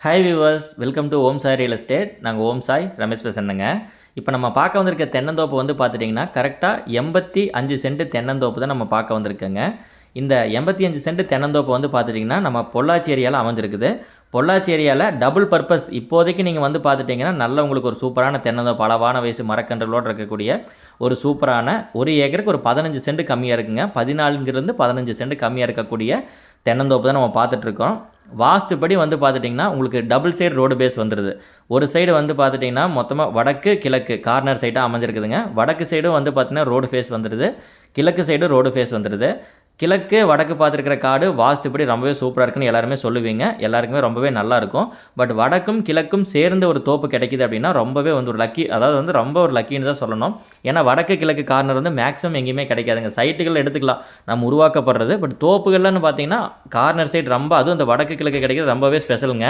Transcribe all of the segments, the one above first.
Hi viewers welcome to Om Sai real estate நாங்கள் ஓம் சாய் ரமேஷ் பேசுகிறேங்க இப்போ நம்ம பார்க்க வந்திருக்க தென்னந்தோப்பு வந்து பார்த்துட்டிங்கன்னா கரெக்டாக எண்பத்தி அஞ்சு சென்ட் தென்னந்தோப்பு தான் நம்ம பார்க்க வந்திருக்கோங்க. இந்த எண்பத்தி அஞ்சு சென்ட் தென்னந்தோப்பு வந்து பார்த்துட்டிங்கன்னா நம்ம பொள்ளாச்சி ஏரியாவில் அமைஞ்சிருக்குது. பொள்ளாச்சி ஏரியாவில் டபுள் பர்பஸ் இப்போதைக்கு நீங்கள் வந்து பார்த்துட்டிங்கன்னா நல்ல உங்களுக்கு ஒரு சூப்பரான தென்னந்தோப்பு அளவான வயசு மரக்கன்றுகளோடு இருக்கக்கூடிய ஒரு சூப்பரான ஒரு ஏக்கருக்கு ஒரு பதினஞ்சு சென்ட் கம்மியாக இருக்குங்க. பதினாலுங்கிறது பதினஞ்சு சென்ட் கம்மியாக இருக்கக்கூடிய தென்னந்தோப்பு தான் நம்ம பார்த்துட்ருக்கோம் வாஸ்துப்படி வந்து பார்த்துட்டிங்கன்னா உங்களுக்கு டபுள் சைடு ரோடு பேஸ் வந்துடுது ஒரு சைடு வந்து பார்த்துட்டிங்கன்னா மொத்தமாக வடக்கு கிழக்கு கார்னர் சைடாக அமைஞ்சிருக்குதுங்க. வடக்கு சைடும் வந்து பார்த்திங்கன்னா ரோடு ஃபேஸ் வந்துடுது கிழக்கு சைடு ரோடு ஃபேஸ் வந்துடுது கிழக்கு வடக்கு பார்த்துருக்கிற காடு வாஸ்துப்படி ரொம்பவே சூப்பராக இருக்குன்னு எல்லாருமே சொல்லுவீங்க. எல்லாருக்குமே ரொம்பவே நல்லா இருக்கும். பட் வடக்கும் கிழக்கும் சேர்ந்து ஒரு தோப்பு கிடைக்குது அப்படின்னா ரொம்பவே வந்து ஒரு லக்கி அதாவது வந்து ரொம்ப ஒரு லக்கின்னு தான் சொல்லணும். ஏன்னா வடக்கு கிழக்கு கார்னர் வந்து மேக்ஸிமம் எங்கேயுமே கிடைக்காதுங்க. சைட்டுகள் எடுத்துக்கலாம். நம்ம உருவாக்கப்படுறது. பட் தோப்புகள்லன்னு பார்த்தீங்கன்னா கார்னர் சைடு ரொம்ப அதுவும் அந்த வடக்கு கிழக்கு கிடைக்கிறது ரொம்பவே ஸ்பெஷலுங்க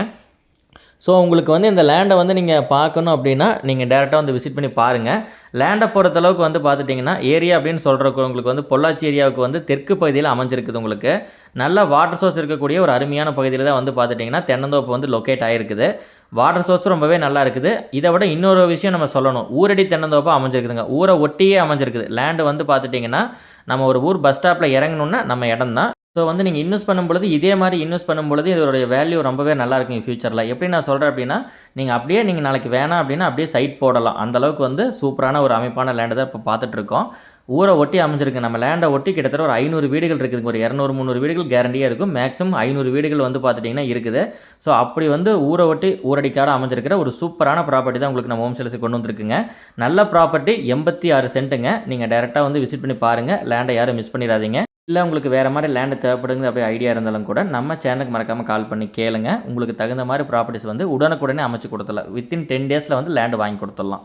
ஸோ உங்களுக்கு வந்து இந்த லேண்டை வந்து நீங்கள் பார்க்கணும் அப்படின்னா நீங்கள் டேரெக்டாக வந்து விசிட் பண்ணி பாருங்கள் லேண்டை பொறுத்தளவுக்கு வந்து பார்த்துட்டிங்கன்னா ஏரியா அப்படின்னு சொல்கிறக்கு உங்களுக்கு வந்து பொள்ளாச்சி ஏரியாவுக்கு வந்து தெற்கு பகுதியில் அமைஞ்சிருக்குது உங்களுக்கு. நல்ல வாட்டர் சோர்ஸ் இருக்கக்கூடிய ஒரு அருமையான பகுதியில் தான் வந்து பார்த்துட்டிங்கன்னா தென்னந்தோப்பு வந்து லொக்கேட் ஆகிருக்குது வாட்டர் சோர்ஸ் ரொம்பவே நல்லா இருக்குது. இதை விட இன்னொரு விஷயம் நம்ம சொல்லணும். ஊரடி தென்னந்தோப்பாக அமைஞ்சிருக்குதுங்க. ஊரை ஒட்டியே அமைஞ்சிருக்குது. லேண்டு வந்து பார்த்துட்டிங்கன்னா நம்ம ஒரு ஊர் பஸ் ஸ்டாப்பில் இறங்கணுன்னா நம்ம இடம் தான் ஸோ வந்து நீங்கள் இன்வெஸ்ட் பண்ணும்பொழுது இதே மாதிரி இன்வெஸ்ட் பண்ணும்பொழுது இதோடைய வேல்யூ ரொம்பவே நல்லா இருக்கும் ஃபியூச்சரில் எப்படி நான் சொல்கிறேன் அப்படின்னா நீங்கள் அப்படியே நீங்கள் நாளைக்கு வேணாம் அப்படின்னா அப்படியே சைட் போடலாம். அந்தளவுக்கு வந்து சூப்பரான ஒரு அமைப்பான லேண்டை தான் இப்போ பார்த்துட்ருக்கோம். ஊரை ஒட்டி அமைஞ்சிருக்கு. நம்ம லேண்டை ஒட்டி கிட்டத்தட்ட ஒரு ஐநூறு வீடுகள் இருக்குதுங்க ஒரு இரநூறு முந்நூறு வீடுகள் கேரண்டியாக இருக்கும். மேக்ஸிமம் ஐநூறு வீடுகள் வந்து பார்த்துட்டிங்கன்னா இருக்குது. ஸோ அப்படி வந்து ஊரை ஒட்டி ஊரடிக்காடு அமைஞ்சிருக்கிற ஒரு சூப்பரான ப்ராப்பர்ட்டி தான் உங்களுக்கு நம்ம ஹோம் சேல்ஸுக்கு கொண்டு வந்திருக்குங்க. நல்ல ப்ராப்பர்ட்டி எண்பத்தி ஆறு சென்ட்டுங்க நீங்கள் டேரெக்டாக வந்து விசிட் பண்ணி பாருங்கள் லேண்டை யாரும் மிஸ் பண்ணிடாதீங்க. இல்லை உங்களுக்கு வேறு மாதிரி லேண்டு தேவைப்படுங்க அப்படி ஐடியா இருந்தாலும் கூட நம்ம சேனலுக்கு மறக்காமல் கால் பண்ணி கேளுங்க. உங்களுக்கு தகுந்த மாதிரி ப்ராப்பர்ட்டிஸ் வந்து உடனுக்குடனே அமைச்சு கொடுத்துடலாம். வித்தின் டென் டேஸில் வந்து லேண்டு வாங்கி கொடுத்துடலாம்.